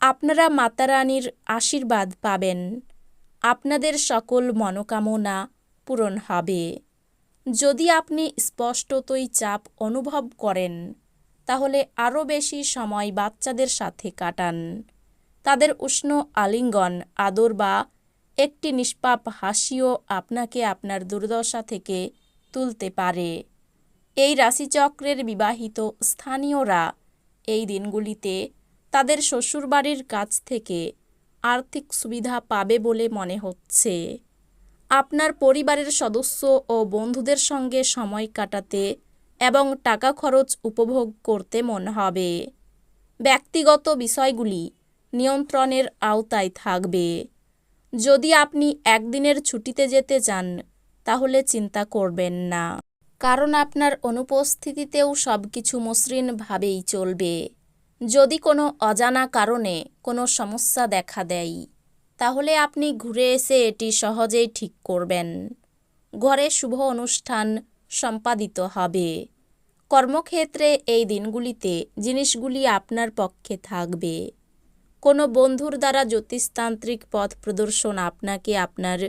আপনারা মাতা রানীর আশীর্বাদ পাবেন। আপনাদের সকল মনোকামনা পূরণ হবে। যদি আপনি স্পষ্টতই চাপ অনুভব করেন, তাহলে আরও বেশি সময় বাচ্চাদের সাথে কাটান। তাদের উষ্ণ আলিঙ্গন, আদর বা একটি নিষ্পাপ হাসিও আপনাকে আপনার দুর্দশা থেকে তুলতে পারে। এই রাশিচক্রের বিবাহিত স্থানীয়রা এই দিনগুলিতে তাদের শ্বশুরবাড়ির কাছ থেকে আর্থিক সুবিধা পাবে বলে মনে হচ্ছে। আপনার পরিবারের সদস্য ও বন্ধুদের সঙ্গে সময় কাটাতে এবং টাকা খরচ উপভোগ করতে মন হবে। ব্যক্তিগত বিষয়গুলি নিয়ন্ত্রণের আওতায় থাকবে। যদি আপনি একদিনের ছুটিতে যেতে চান, তাহলে চিন্তা করবেন না। কারণ আপনার অনুপস্থিতিতেও সব কিছু মসৃণভাবেই চলবে। যদি কোনো অজানা কারণে কোনো সমস্যা দেখা দেয়, তাহলে আপনি ঘুরে এসে এটি সহজেই ঠিক করবেন। ঘরে শুভ অনুষ্ঠান সম্পাদিত হবে। কর্মক্ষেত্রে এই দিনগুলিতে জিনিসগুলি আপনার পক্ষে থাকবে। কোনো বন্ধুর দ্বারা জ্যোতিষতান্ত্রিক পথ প্রদর্শন আপনাকে আপনার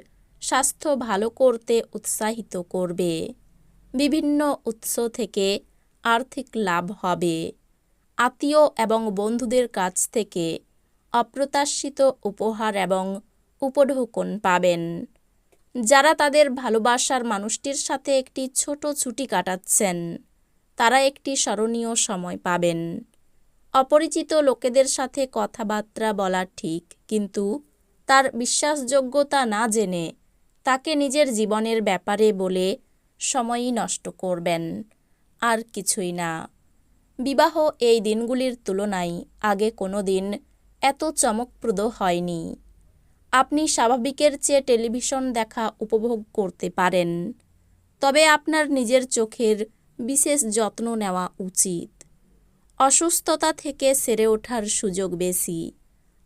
স্বাস্থ্য ভালো করতে উৎসাহিত করবে। বিভিন্ন উৎস থেকে আর্থিক লাভ হবে। আত্মীয় এবং বন্ধুদের কাছ থেকে অপ্রত্যাশিত উপহার এবং উপঢৌকন পাবেন। যারা তাদের ভালোবাসার মানুষটির সাথে একটি ছোট ছুটি কাটাচ্ছেন, তারা একটি স্মরণীয় সময় পাবেন। অপরিচিত লোকেদের সাথে কথাবার্তা বলা ঠিক, কিন্তু তার বিশ্বাসযোগ্যতা না জেনে তাকে নিজের জীবনের ব্যাপারে বলে সময়ই নষ্ট করবেন। আর কিছুই না। বিবাহ এই দিনগুলির তুলনায় আগে কোনো দিন এত চমকপ্রদ হয়নি। আপনি স্বাভাবিকের চেয়ে টেলিভিশন দেখা উপভোগ করতে পারেন, তবে আপনার নিজের চোখের বিশেষ যত্ন নেওয়া উচিত। অসুস্থতা থেকে সেরে ওঠার সুযোগ বেশি,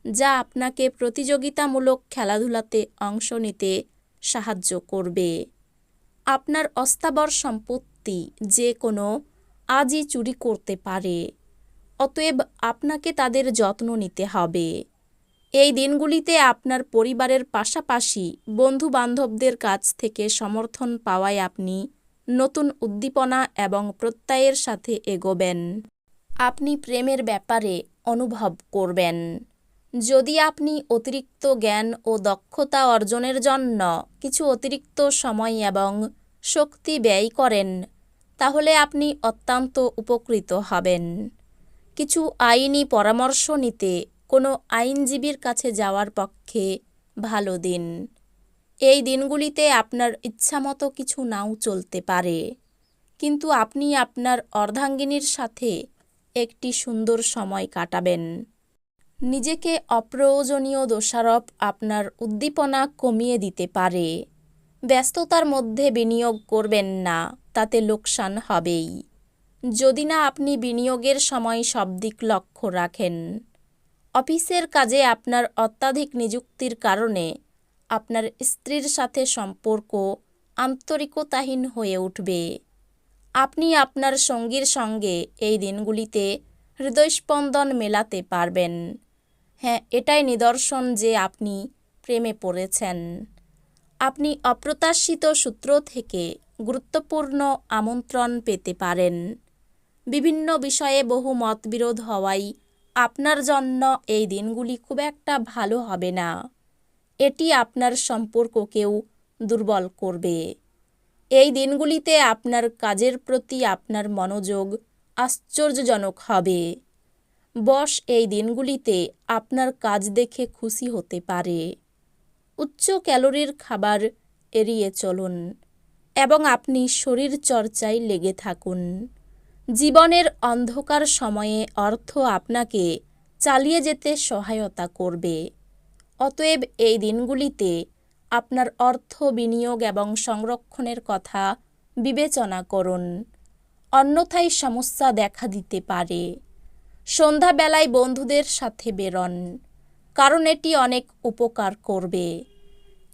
যা আপনাকে প্রতিযোগিতামূলক খেলাধুলাতে অংশ নিতে সাহায্য করবে। আপনার অস্থাবর সম্পত্তি যে কোনো আজই চুরি করতে পারে। অতএব আপনাকে তাদের যত্ন নিতে হবে। এই দিনগুলিতে আপনার পরিবারের পাশাপাশি বন্ধু বান্ধবদের কাছ থেকে সমর্থন পাওয়ায় আপনি নতুন উদ্দীপনা এবং প্রত্যয়ের সাথে এগোবেন। আপনি প্রেমের ব্যাপারে অনুভব করবেন। যদি আপনি অতিরিক্ত জ্ঞান ও দক্ষতা অর্জনের জন্য কিছু অতিরিক্ত সময় এবং শক্তি ব্যয় করেন তাহলে আপনি অত্যন্ত উপকৃত হবেন। কিছু আইনি পরামর্শ নিতে কোনো আইনজীবীর কাছে যাওয়ার পক্ষে ভালো দিন। এই দিনগুলিতে আপনার ইচ্ছামতো কিছু নাও চলতে পারে। কিন্তু আপনি আপনার অর্ধাঙ্গিনীর সাথে একটি সুন্দর সময় কাটাবেন। নিজেকে অপ্রয়োজনীয় দোষারোপ আপনার উদ্দীপনা কমিয়ে দিতে পারে। ব্যস্ততার মধ্যে বিনিয়োগ করবেন না। তাতে লোকসান হবেই। যদি না আপনি বিনিয়োগের সময় সব দিক লক্ষ্য রাখেন। অফিসের কাজে আপনার অত্যাধিক নিযুক্তির কারণে আপনার স্ত্রীর সাথে সম্পর্ক আন্তরিকতাহীন হয়ে উঠবে। আপনি আপনার সঙ্গীর সঙ্গে এই দিনগুলিতে হৃদয়স্পন্দন মেলাতে পারবেন। হ্যাঁ এটাই নিদর্শন যে আপনি প্রেমে পড়েছেন। আপনি অপ্রত্যাশিত সূত্র থেকে গুরুত্বপূর্ণ আমন্ত্রণ পেতে পারেন। বিভিন্ন বিষয়ে বহু মতবিরোধ হওয়ায় আপনার জন্য এই দিনগুলি খুব একটা ভালো হবে না। এটি আপনার সম্পর্ককেও দুর্বল করবে। এই দিনগুলিতে আপনার কাজের প্রতি আপনার মনোযোগ আশ্চর্যজনক হবে। বস এই দিনগুলিতে আপনার কাজ দেখে খুশি হতে পারে। উচ্চ ক্যালোরির খাবার এড়িয়ে চলুন এবং আপনি শরীর চর্চায় লেগে থাকুন। জীবনের অন্ধকার সময়ে অর্থ আপনাকে চালিয়ে যেতে সহায়তা করবে। অতএব এই দিনগুলিতে আপনার অর্থ বিনিয়োগ এবং সংরক্ষণের কথা বিবেচনা করুন। অন্যথায় সমস্যা দেখা দিতে পারে। সন্ধ্যাবেলায় বন্ধুদের সাথে বেরন। কারণ এটি অনেক উপকার করবে।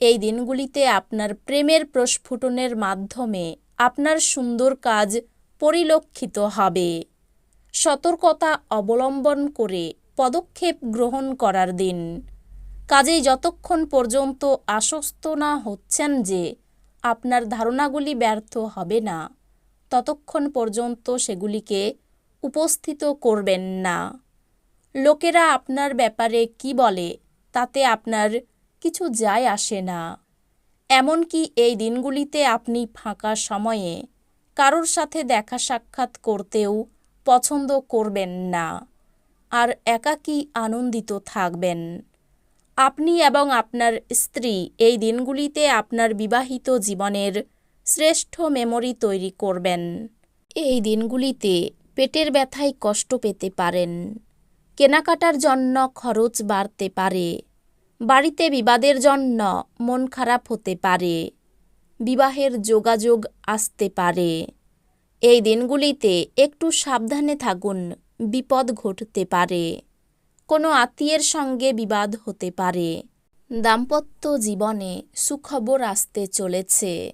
এই দিনগুলিতে আপনার প্রেমের প্রস্ফুটনের মাধ্যমে আপনার সুন্দর কাজ পরিলক্ষিত হবে। সতর্কতা অবলম্বন করে পদক্ষেপ গ্রহণ করার দিন। কাজেই যতক্ষণ পর্যন্ত আশ্বস্ত না হচ্ছেন যে আপনার ধারণাগুলি ব্যর্থ হবে না, ততক্ষণ পর্যন্ত সেগুলিকে উপস্থিত করবেন না। লোকেরা আপনার ব্যাপারে কি বলে, তাতে আপনার কিছু যায় আসে না। এমনকি এই দিনগুলিতে আপনি ফাঁকা সময়ে কারোর সাথে দেখা সাক্ষাৎ করতেও পছন্দ করবেন না আর একাকী আনন্দিত থাকবেন। আপনি এবং আপনার স্ত্রী এই দিনগুলিতে আপনার বিবাহিত জীবনের শ্রেষ্ঠ মেমরি তৈরি করবেন। এই দিনগুলিতে পেটের ব্যথায় কষ্ট পেতে পারেন। কেনাকাটার জন্য খরচ বাড়তে পারে। বাড়িতে বিবাদের জন্য মন খারাপ হতে পারে। বিবাহের যোগাযোগ আসতে পারে। এই দিনগুলিতে একটু সাবধানে থাকুন, বিপদ ঘটতে পারে। কোনো আত্মীয়ের সঙ্গে বিবাদ হতে পারে। দাম্পত্য জীবনে সুখবর আসতে চলেছে।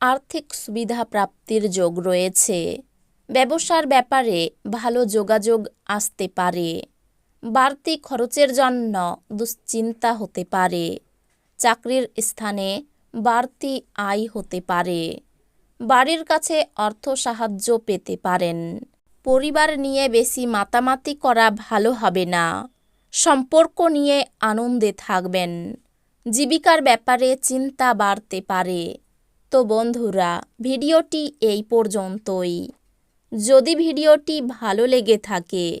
আর্থিক সুবিধা প্রাপ্তির যোগ রয়েছে। ব্যবসার ব্যাপারে ভালো যোগাযোগ আসতে পারে। বাড়তি খরচের জন্য দুশ্চিন্তা হতে পারে। চাকরির স্থানে বাড়তি আয় হতে পারে। বাড়ির কাছে অর্থ সাহায্য পেতে পারেন। পরিবার নিয়ে বেশি মাতামাতি করা ভালো হবে না। সম্পর্ক নিয়ে আনন্দে থাকবেন। জীবিকার ব্যাপারে চিন্তা বাড়তে পারে। তো বন্ধুরা, ভিডিওটি এই পর্যন্তই। যদি ভিডিওটি ভালো লেগে থাকে